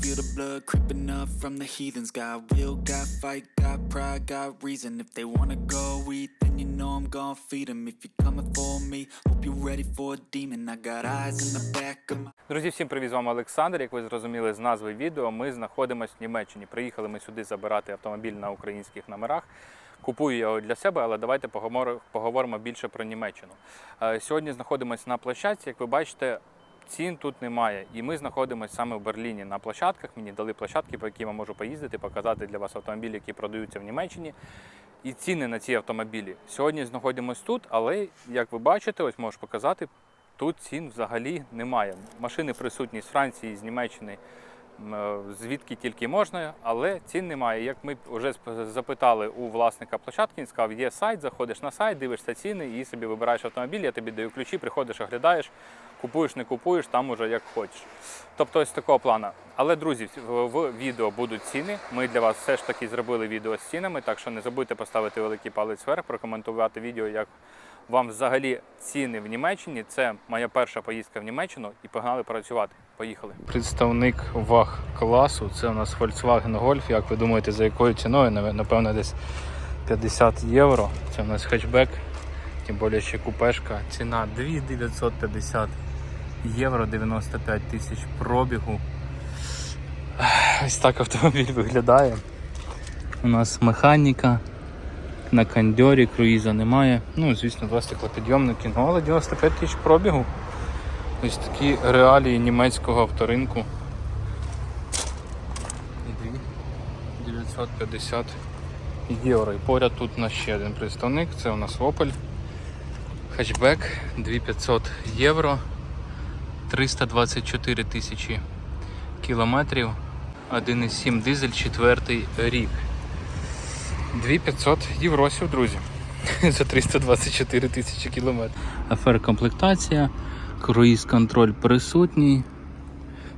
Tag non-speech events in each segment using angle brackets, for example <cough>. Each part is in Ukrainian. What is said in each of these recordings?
feel the blood creeping up from the heathens. Got will, got fight, got pride, got reason. If they wanna go eat, then you know I'm gonna feed them. If you're coming for me, hope you're ready for a demon. I got eyes in the back of my Друзі, всім привіт, з вами Олександр. Як ви зрозуміли з назви відео, ми знаходимося в Німеччині. Приїхали ми сюди забирати автомобіль на українських номерах. Купую його для себе, але давайте поговоримо більше про Німеччину. Е, Сьогодні знаходимося на площадці. Як ви бачите, цін тут немає. І ми знаходимося саме в Берліні на площадках. Мені дали площадки, по яким я можу поїздити, показати для вас автомобілі, які продаються в Німеччині. І ціни на ці автомобілі. Сьогодні знаходимося тут, але як ви бачите, ось можу показати, Тут цін взагалі немає. Машини присутні з Франції, з Німеччини, е, звідки тільки можна, але цін немає. Як ми вже запитали у власника площадки, він сказав, є сайт, заходиш на сайт, дивишся ціни і собі вибираєш автомобіль, я тобі даю ключі, приходиш, оглядаєш, купуєш, не купуєш, там уже як хочеш. Тобто ось такого плану. Але, друзі, в відео будуть ціни. Ми для вас все ж таки зробили відео з цінами, так що не забудьте поставити великий палець вверх, прокоментувати відео, як вам взагалі ціни в Німеччині. Це моя перша поїздка в Німеччину і погнали працювати. Поїхали. Представник ваг класу. Це у нас Volkswagen Golf. Як ви думаєте, за якою ціною? Напевно, десь 50 євро. Це у нас хетчбек, тим більше купешка. Ціна 2950 євро, 95 тисяч пробігу. Ось так автомобіль виглядає. У нас механіка. На кондьорі круїза немає. Ну, звісно, два стеклопідйомники, ну, але 95 тисяч пробігу. Ось такі реалії німецького авторинку. 950 євро. І поряд тут у нас ще один представник, це у нас Opel. Хетчбек 2500 євро, 324 тисячі кілометрів, 1,7 дизель, четвертий рік. 2500 євросів, друзі. <laughs> За 324 тисячі кілометрів. Афер комплектація, круїз контроль присутній.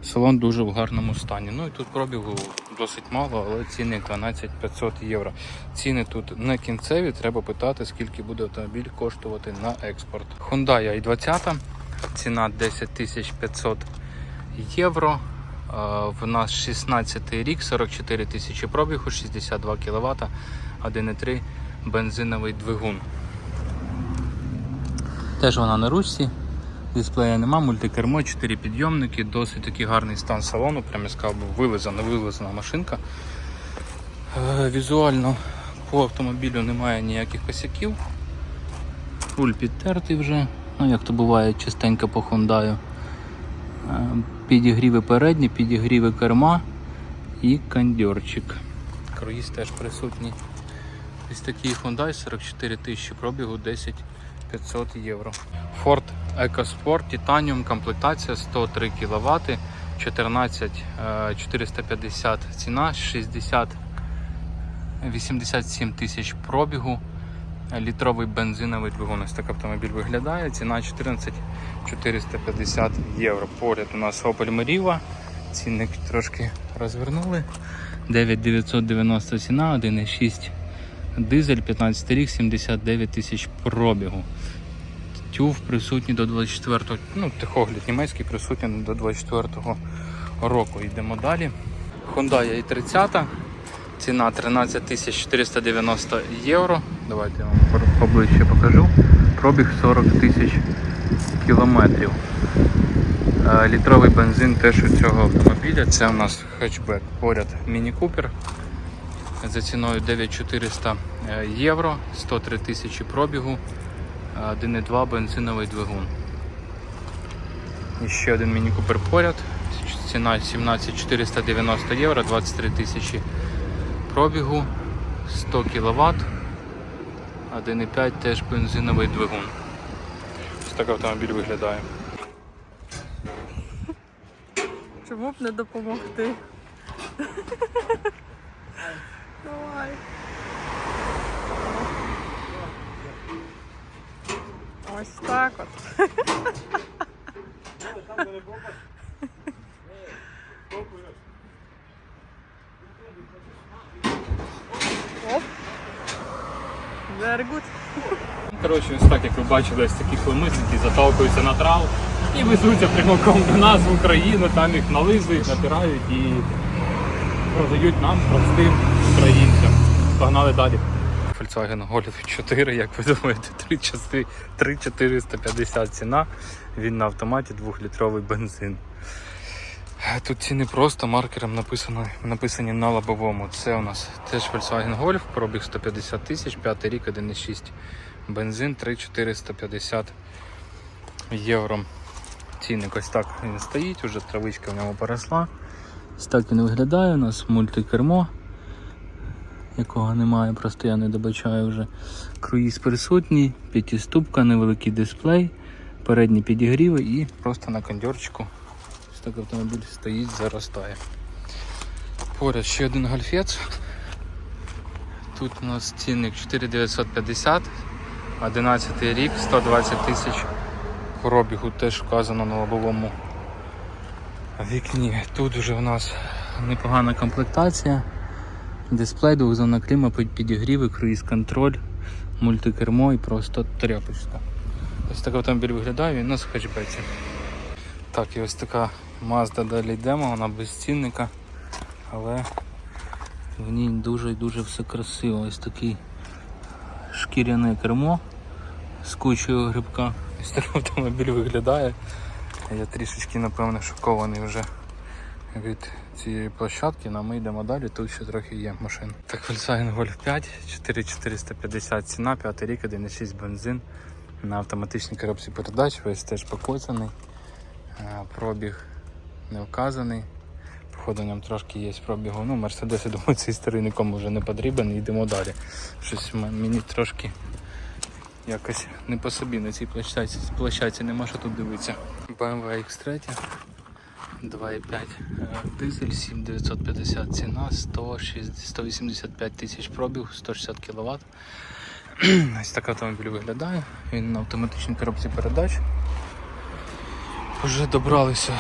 Салон дуже в гарному стані. Ну і тут пробігу досить мало, але ціни 12 500 євро. Ціни тут не кінцеві, треба питати, скільки буде автомобіль коштувати на експорт. Hyundai i20, ціна 10 500 євро. Е, В нас 16 рік, 44 тисячі пробігу, 62 кВт, 1,3 бензиновий двигун. Теж вона на ручці, дисплея нема, мультикермо, 4 підйомники, досить такий гарний стан салону, прям я сказав, вилизана, вилизана машинка. Е, Візуально по автомобілю немає ніяких косяків. Руль підтертий вже, ну як то буває частенько по Hyundai. Е, Підігріви передні, підігріви керма і кондьорчик. Круїз теж присутній. Ось такий Hyundai 44 тисячі пробігу 10 500 євро. Ford EcoSport Titanium комплектація 103 кВт, 14 е, 450 ціна, 60 87 тисяч пробігу. Літровий бензиновий двигун. Ось так автомобіль виглядає. Ціна 14 450 євро. Поряд у нас Opel Meriva. Цінник трошки розвернули. 9990 ціна, 1,6 дизель, 15 рік, 79 тисяч пробігу. Тюв присутній до 24-го, ну, тихогляд німецький присутній до 24-го року. Йдемо далі. Hyundai i30. Ціна 13 490 євро. Давайте я вам поближче покажу. Пробіг 40 тисяч кілометрів. Е, Літровий бензин теж у цього автомобіля. Це у нас хетчбек. Поряд Міні Купер. За ціною 9400 е, євро, 103 тисячі пробігу, е, 1,2 бензиновий двигун. І ще один Міні Купер поряд. Ціна 17490 євро, 23 тисячі пробігу, 100 кВт, 1,5 теж бензиновий двигун. Ось так автомобіль виглядає. Чому б не допомогти? Давай. Ось так от. Very good. Коротше, ось так, як ви бачили, ось такі хломисники заталкуються на трав. і везуться прямиком до нас в Україну, там їх нализують, натирають і продають нам простим українцям. Погнали далі. Volkswagen Golf 4, як ви думаєте, 3 часи, 3450 ціна. Він на автоматі 2-літровий бензин. Тут ціни просто маркером написано, написані на лобовому. Це у нас теж Volkswagen Golf, пробіг 150 тисяч, 5 рік, 1,6 бензин, 3,450 євро. Цінник ось так він стоїть, вже травичка в ньому поросла. Ось так він виглядає. У нас мультикермо, якого немає, просто я не добачаю вже. Круїз присутній, п'ятиступка, невеликий дисплей, передні підігріви і просто на кондьорчику Ось так автомобіль стоїть, заростає. Поряд ще один гольфець. Тут у нас цінник 4950, 11 рік, 120 тисяч пробігу теж вказано на лобовому вікні. Тут вже у нас непогана комплектація. Дисплей, двохзонна кліма, під- підігріви, круїз контроль, мультикермо і просто тряпочка. Ось так автомобіль виглядає, він у нас в. Так, і ось така Mazda далі йдемо, вона без цінника, але в ній дуже і дуже все красиво. Ось такий шкіряне кермо з кучою грибка. Ось так автомобіль виглядає. Я трішечки, напевно, шокований вже від цієї площадки, але ми йдемо далі, тут ще трохи є машин. Так, Volkswagen Golf 5, 4450 ціна, 5 рік, 1,6 бензин на автоматичній коробці передач, весь теж покоцаний. Е, Пробіг не вказаний. Походу в трошки є пробігу. Ну, Мерседес, я думаю, цей старий нікому вже не потрібен, йдемо далі. Щось мені трошки якось не по собі на цій площадці, площадці нема що тут дивитися. BMW X3 2,5 е, дизель, 7950 ціна, 160, 185 тисяч пробіг, 160 кВт. Ось так автомобіль виглядає. Він на автоматичній коробці передач. Вже добралися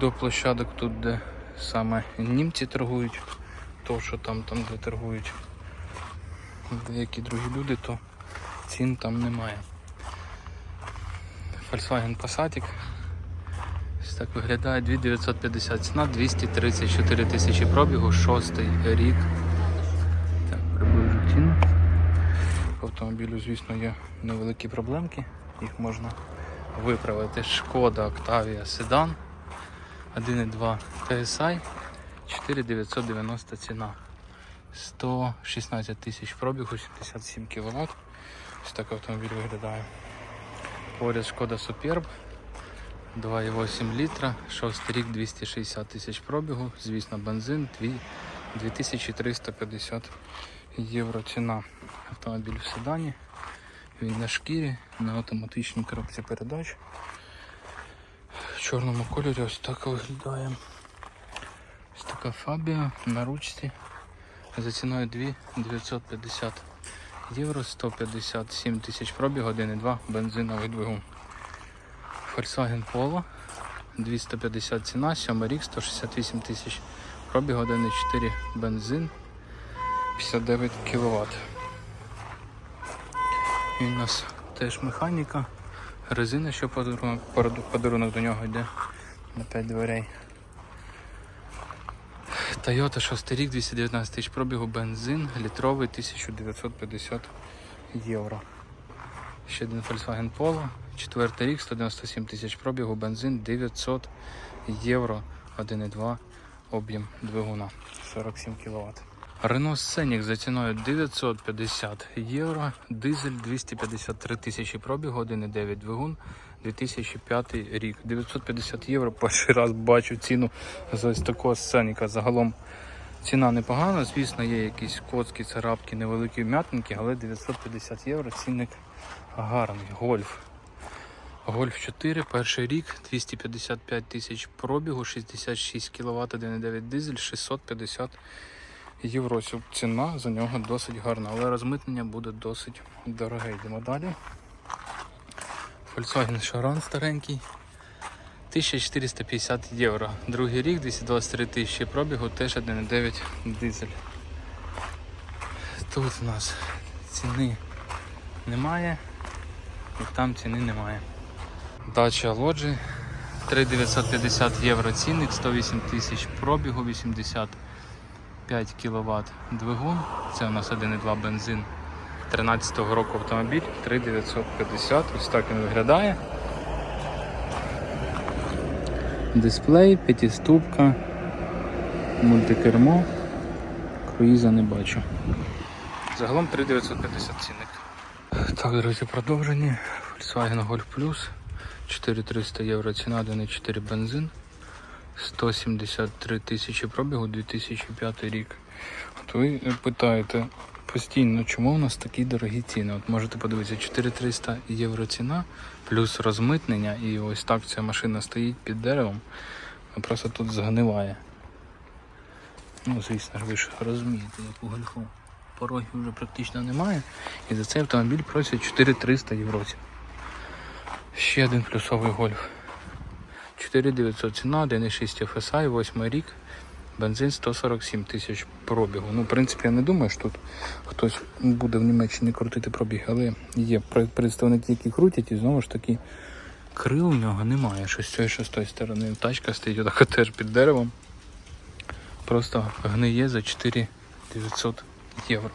до площадок тут, де саме німці торгують, то що там, там де торгують деякі другі люди, то цін там немає. Volkswagen Passat. Так виглядає 2950 ціна, 234 тисячі пробігу, шостий рік. Так, приближу ціну. По автомобілю, звісно, є невеликі проблемки, їх можна виправити. Шкода Octavia Sedan 1.2 TSI 4990 ціна. 116 тисяч пробігу, 77 кВт. Ось так автомобіль виглядає. Поряд Шкода Superb 2,8 літра, 6 рік 260 тисяч пробігу, звісно, бензин 2350 євро ціна. Автомобіль в седані, він на шкірі, на автоматичній коробці передач. В чорному кольорі ось так виглядає. Ось така фабія на ручці за ціною 2 950 євро, 157 тисяч пробігу, 1,2 бензиновий двигун. Volkswagen Polo 250 ціна, 7 рік, 168 тисяч пробігу, 1,4 бензин, 59 кВт. Він у нас теж механіка, резина, що подарунок, до нього йде на 5 дверей. Toyota 6 рік, 219 тисяч пробігу, бензин, літровий 1950 євро. Ще один Volkswagen Polo, 4 рік, 197 тисяч пробігу, бензин 900 євро, 1,2 об'єм двигуна, 47 кВт. Renault Scenic за ціною 950 євро, дизель 253 тисячі пробігу, 1,9 двигун, 2005 рік. 950 євро. Перший раз бачу ціну за ось такого сценіка. Загалом ціна непогана, звісно, є якісь коцки, царапки, невеликі вм'ятинки, але 950 євро цінник гарний. Гольф. Гольф 4, перший рік, 255 тисяч пробігу, 66 кВт, 1,9 дизель, 650 євро. Цю Ціна за нього досить гарна, але розмитнення буде досить дороге. Йдемо далі. Volkswagen Charan старенький. 1450 євро. Другий рік, 223 тисячі пробігу, теж 1,9 дизель. Тут у нас ціни немає і там ціни немає. Дача лоджі 3950 євро цінник, 108 тисяч пробігу, 85 кВт двигун. Це у нас 1,2 бензин 13-го року автомобіль, 3950. Ось так він виглядає. Дисплей, п'ятиступка, мультикермо. Круїза не бачу. Загалом 3950 цінник. Так, друзі, продовження. Volkswagen Golf Plus. 4300 євро ціна, 1,4 бензин. 173 тисячі пробігу, 2005 рік. От ви питаєте постійно, чому у нас такі дорогі ціни? От можете подивитися, 4300 євро ціна, плюс розмитнення, і ось так ця машина стоїть під деревом, а просто тут згниває. Ну, звісно ж, ви ж розумієте, як у гольфу. Порогів вже практично немає. І за цей автомобіль просять 4300 євро. Ще один плюсовий гольф. 4900 ціна, 1,6 FSI, 8 рік, бензин 147 тисяч пробігу. Ну, в принципі, я не думаю, що тут хтось буде в Німеччині крутити пробіг, але є представники, які крутять, і знову ж таки крил у нього немає. Що з цієї, що з тої сторони. Тачка стоїть отак теж під деревом. Просто гниє за 4900 євро.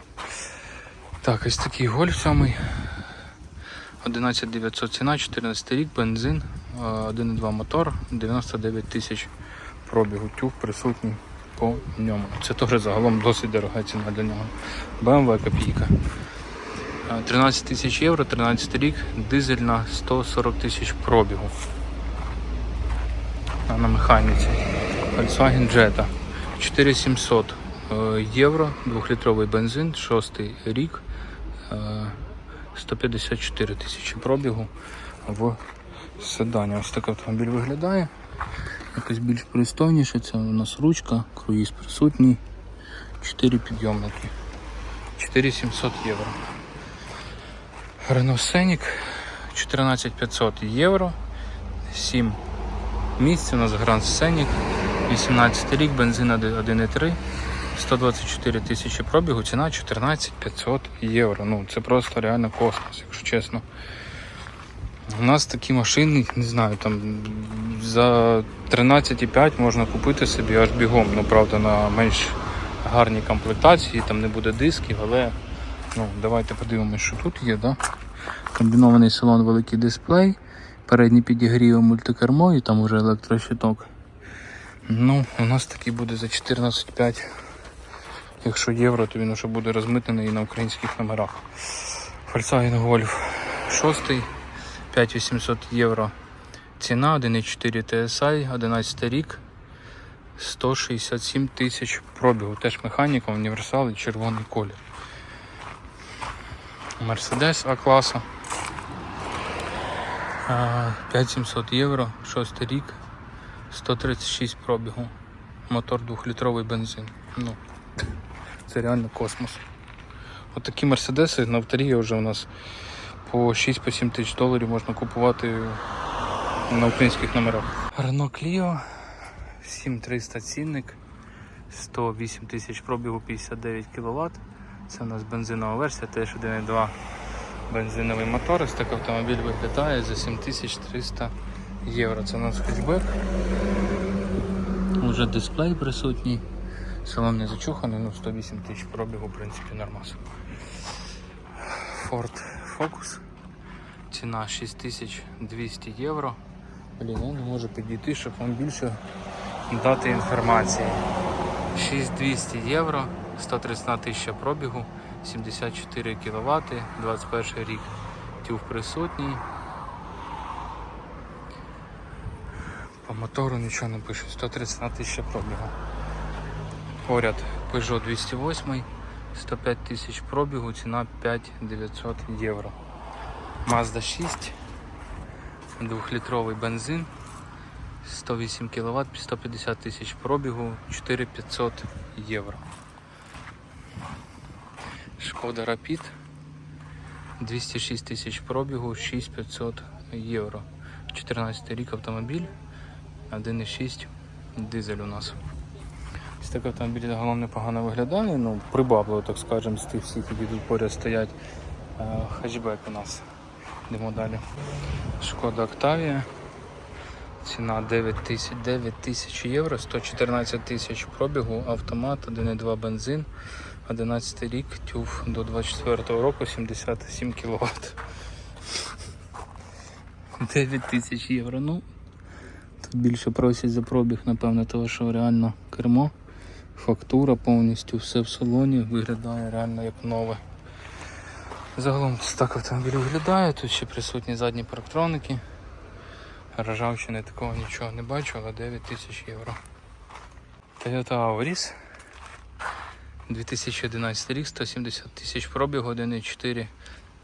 Так, ось такий гольф сьомий. 11900 ціна, 14 рік, бензин, 1,2 мотор, 99 тисяч пробігу. Тюг присутній по ньому. Це теж загалом досить дорога ціна для нього. BMW копійка. Е, 13 тисяч євро, 13 рік, дизельна 140 тисяч пробігу. На механіці. Volkswagen Jetta. 4700 е, євро, 2-літровий бензин, 6 рік. е, 154 тисячі пробігу в седані. Ось так автомобіль виглядає. Якось більш пристойніше. Це у нас ручка, круїз присутній. 4 підйомники. 4700 євро. Renault Scenic 14500 євро. 7 місць. У нас Grand Scenic. 18 рік, бензин 1,3. 124 тисячі пробігу, ціна 14 500 євро. Ну це просто реально космос, якщо чесно. У нас такі машини, не знаю, там за 13,5 можна купити собі аж бігом. Ну, правда, на менш гарній комплектації, там не буде дисків, але ну, давайте подивимося, що тут є. Да? Комбінований салон, великий дисплей, передній підігрів мультикермо і там уже електрощиток. Ну, у нас такий буде за 14,5. Якщо євро, то він вже буде розмитнений і на українських номерах. Volkswagen Golf 6, 5800 євро. Ціна 1,4 TSI, 11 рік, 167 тисяч пробігу. Теж механіка, універсал і червоний колір. Mercedes А класа. 5700 євро, 6 рік, 136 пробігу. Мотор 2-літровий бензин. Ну, це реально космос. От мерседеси на авторії вже у нас по 6-7 тисяч доларів можна купувати на українських номерах. Renault Clio 7300 цінник, 108 тисяч пробігу 59 кВт. Це у нас бензинова версія, теж 1,2 бензиновий мотор. Ось так автомобіль виглядає за 7300 євро. Це у нас хетчбек. Уже дисплей присутній. Салон не зачуханий, ну 108 тисяч пробігу, в принципі, нормас. Ford Focus. Ціна 6200 євро. Блін, я не можу підійти, щоб вам більше дати інформації. 6200 євро, 131 тисяча пробігу, 74 кВт, 21 рік. Тюв присутній. По мотору нічого не пише, 131 тисяча пробігу. Поряд Peugeot 208, 105 тисяч пробігу, ціна 5900 євро. Mazda 6, 2-літровий бензин, 108 кВт, 150 тисяч пробігу, 4500 євро. Шкода Rapid, 206 тисяч пробігу, 6500 євро. 14 рік автомобіль, 1,6 дизель у нас. Ось так автомобіль загалом непогано виглядає, ну прибавливо, так скажемо, з тих всіх, які тут поряд стоять. Е, Хетчбек у нас. Йдемо далі. Шкода Октавія. Ціна 9 тисяч, 9 тисяч євро, 114 тисяч пробігу, автомат, 1,2 бензин, 11 рік, тюф до 24 року 77 кВт. 9 тисяч євро. Ну, тут більше просять за пробіг, напевно, того, що реально кермо, фактура повністю, все в салоні виглядає реально як нове. Загалом так автомобіль виглядає, тут ще присутні задні парктроники. Ржавчини такого нічого не бачу, але 9 тисяч євро. Toyota Auris. 2011 рік, 170 тисяч пробігу, 1,4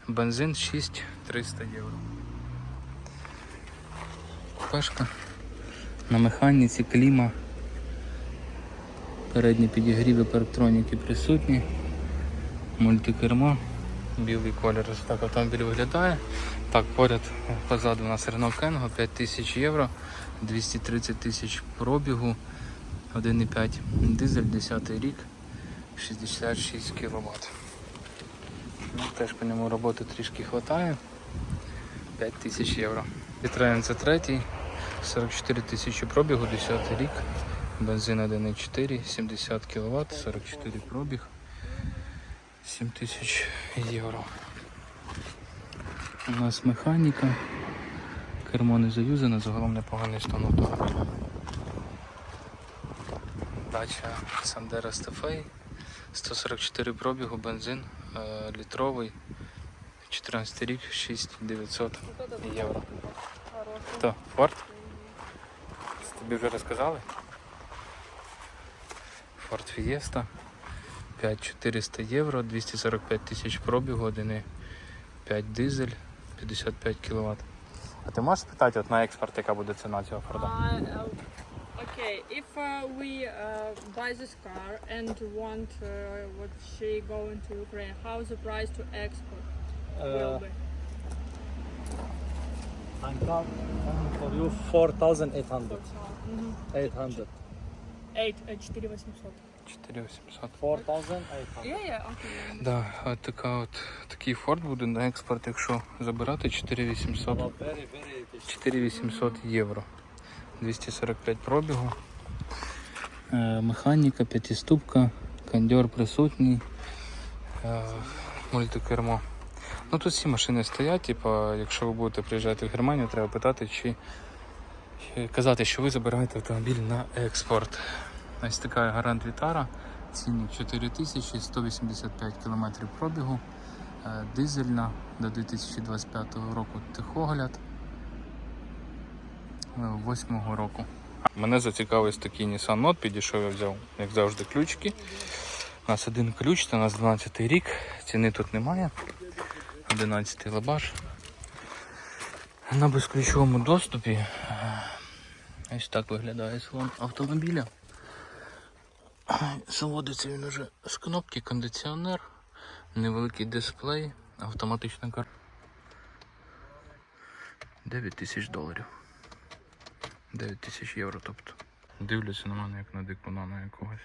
бензин, 6 300 євро. Пешка. На механіці, кліма. Передні підігріви парктроніки присутні. Мультикермо. Білий колір ось так автомобіль виглядає. Так, поряд позаду у нас Renault Kengo 5 тисяч євро, 230 тисяч пробігу, 1,5 дизель, 10 рік, 66 кВт. Ну, теж по ньому роботи трішки вистачає. 5 тисяч євро. Citroen це третій, 44 тисячі пробігу, 10 рік, бензин 1,4, 70 кВт, 44 пробіг, 7 тисяч євро. У нас механіка. Кермо не заюзане, загалом непоганий стан автомобіля. Дача Сандера Стефей. 144 пробігу, бензин е, літровий. 14 рік, 6900 євро. Хто? Форд? Тобі вже розказали? Ford Fiesta. 5400 євро, 245 тисяч пробігу, 1,5 дизель, 55 кВт. А ти можеш спитати от на експорт, яка буде ціна цього Форда? Uh, uh, okay, if uh, we uh, buy this car and want uh, what she going to Ukraine, how the price to export will Uh, be? I'm count for you 4,800. Мгм. 800. Eight, uh, 4800. 4800. 4,800. Yeah, yeah, okay. Да, от така от такий Ford буде на експорт, якщо забирати 4800. Well, very, very 4800 євро. 245 пробігу. Е, Механіка, п'ятиступка, кондьор присутній, е, мультикермо. Ну тут всі машини стоять, типу, якщо ви будете приїжджати в Германію, треба питати, чи казати, що ви забираєте автомобіль на експорт. Ось така гарант Вітара. Цінник 4000, 185 км пробігу, е, дизельна до 2025 року техогляд. 8 року. Мене зацікавив такий Nissan Note, підійшов, я взяв, як завжди, ключики. У нас один ключ, це у нас 12 рік, ціни тут немає. 11 лабаш. На безключовому доступі. Ось так виглядає салон автомобіля. Заводиться він уже з кнопки, кондиціонер, невеликий дисплей, автоматична карта. 9 тисяч доларів. 9 тисяч євро, тобто. Дивляться на мене як на дикуна на якогось.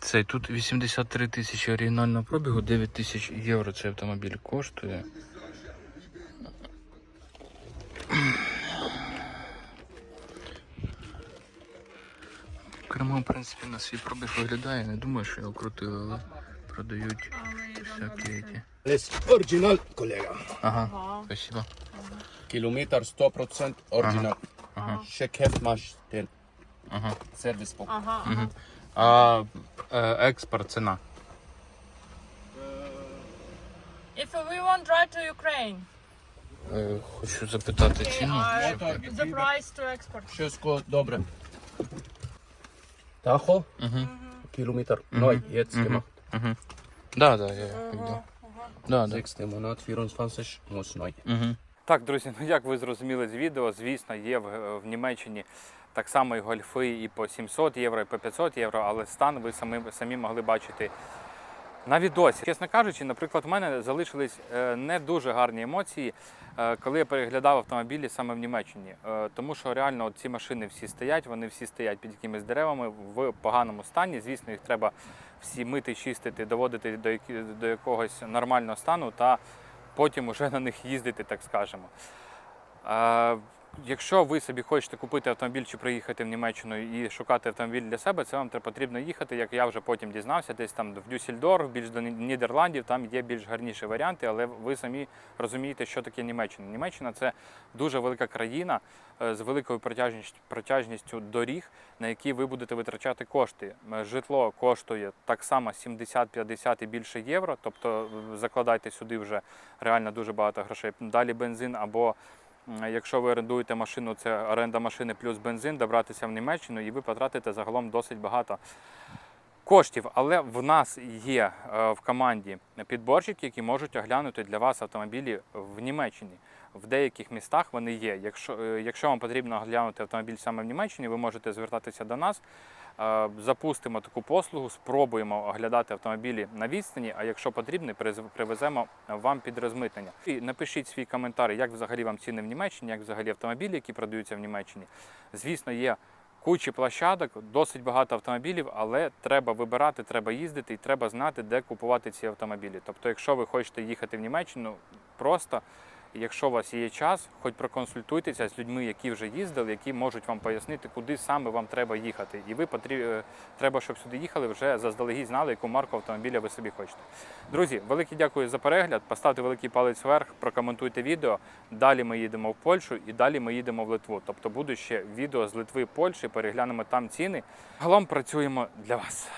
Цей тут 83 тисячі оригінального пробігу, 9 тисяч євро цей автомобіль коштує. Кермо, в принципі, на свій пробіг виглядає. Не думаю, що його крутили, але продають всякі. ті. Es original, colega. Ага, спасибо. Kilometer 100% original. Ага. Check heft masz ten Ага. Ага, ага. А е, експорт ціна. If we want drive to Ukraine, Е, Хочу запитати ціну. the price to export. Wszystko dobre. Tacho? mhm. Kilometer. Neu, jetzt Mhm. gemacht. Угу. Да, да, я йду. Да, да. Sechste Monat, 24 muss neu. Угу. Так, друзі, ну як ви зрозуміли з відео, звісно, є в, в Німеччині так само і гольфи і по 700 євро, і по 500 євро, але стан ви самі, самі могли бачити на відосі. Чесно кажучи, наприклад, у мене залишились е, не дуже гарні емоції, е, коли я переглядав автомобілі саме в Німеччині. Е, Тому що реально ці машини всі стоять, вони всі стоять під якимись деревами в поганому стані. Звісно, їх треба всі мити, чистити, доводити до, до якогось нормального стану та потім уже на них їздити, так скажемо. Якщо ви собі хочете купити автомобіль чи приїхати в Німеччину і шукати автомобіль для себе, це вам потрібно їхати, як я вже потім дізнався, десь там в Дюссельдорф, більш до Нідерландів, там є більш гарніші варіанти, але ви самі розумієте, що таке Німеччина. Німеччина це дуже велика країна е, з великою протяжністю, доріг, на які ви будете витрачати кошти. Е, Житло коштує так само 70-50 і більше євро, тобто е, закладайте сюди вже реально дуже багато грошей. Далі бензин або якщо ви орендуєте машину, це оренда машини плюс бензин, добратися в Німеччину, і ви потратите загалом досить багато коштів. Але в нас є е, в команді підборщики, які можуть оглянути для вас автомобілі в Німеччині. В деяких містах вони є. Якщо, е, якщо вам потрібно оглянути автомобіль саме в Німеччині, ви можете звертатися до нас. Е, Запустимо таку послугу, спробуємо оглядати автомобілі на відстані. А якщо потрібно, привеземо вам під розмитнення. І напишіть свій коментар, як взагалі вам ціни в Німеччині, як взагалі автомобілі, які продаються в Німеччині. Звісно, є кучі площадок, досить багато автомобілів, але треба вибирати, треба їздити і треба знати, де купувати ці автомобілі. Тобто, якщо ви хочете їхати в Німеччину, просто якщо у вас є час, хоч проконсультуйтеся з людьми, які вже їздили, які можуть вам пояснити, куди саме вам треба їхати. І ви потріб... е, треба, щоб сюди їхали, вже заздалегідь знали, яку марку автомобіля ви собі хочете. Друзі, велике дякую за перегляд. Поставте великий палець вверх, прокоментуйте відео. Далі ми їдемо в Польщу і далі ми їдемо в Литву. Тобто буде ще відео з Литви, Польщі, переглянемо там ціни. Загалом працюємо для вас.